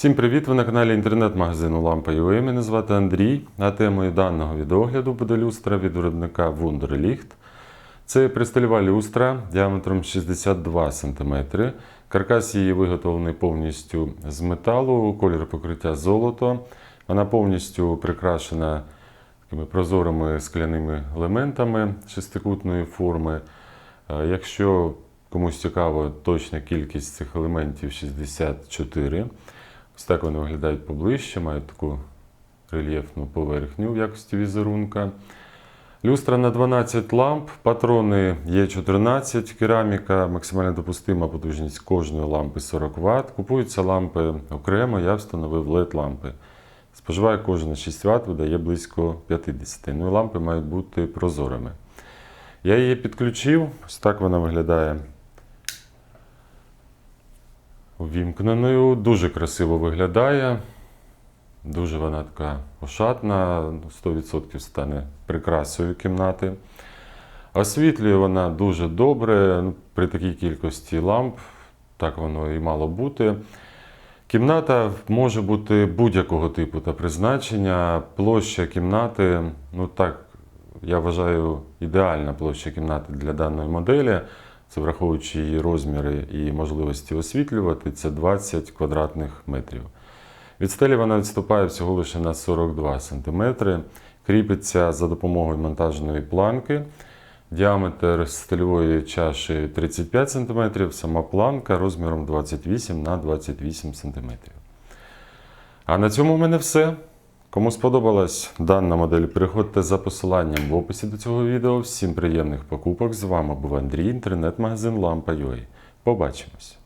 Всім привіт! Ви на каналі інтернет-магазину Лампа.ua. Мене звати Андрій. А темою даного відеогляду буде люстра від виробника Wunderlicht. Це пристильова люстра діаметром 62 см. Каркас її виготовлений повністю з металу, колір покриття золото. Вона повністю прикрашена такими прозорими скляними елементами шестикутної форми. Е, Якщо комусь цікаво, точна кількість цих елементів 64. Ось так вони виглядають поближче, мають таку рельєфну поверхню в якості візерунка. Люстра на 12 ламп, патрони є 14, кераміка, максимально допустима потужність кожної лампи 40 Вт. Купуються лампи окремо, я встановив LED лампи. Споживає кожна 6 Вт, видає близько 50. Ну і лампи мають бути прозорими. Я її підключив, ось так вона виглядає увімкненою. Дуже красиво виглядає. Дуже вона така ошатна, 100% стане прикрасою кімнати. Освітлює вона дуже добре. ну, При такій кількості ламп, так воно і мало бути. Кімната може бути будь-якого типу та призначення. Площа кімнати, ну так, я вважаю, ідеальна площа кімнати для даної моделі. Це враховуючи її розміри і можливості освітлювати, це 20 квадратних метрів. Від стелі вона відступає всього лише на 42 см. Кріпиться за допомогою монтажної планки. Діаметр стильової чаші 35 см, сама планка розміром 28 на 28 см. А на цьому в мене все. Кому сподобалась дана модель, переходьте за посиланням в описі до цього відео. Всім приємних покупок! З вами був Андрій, інтернет-магазин Lampa.ua. Побачимось!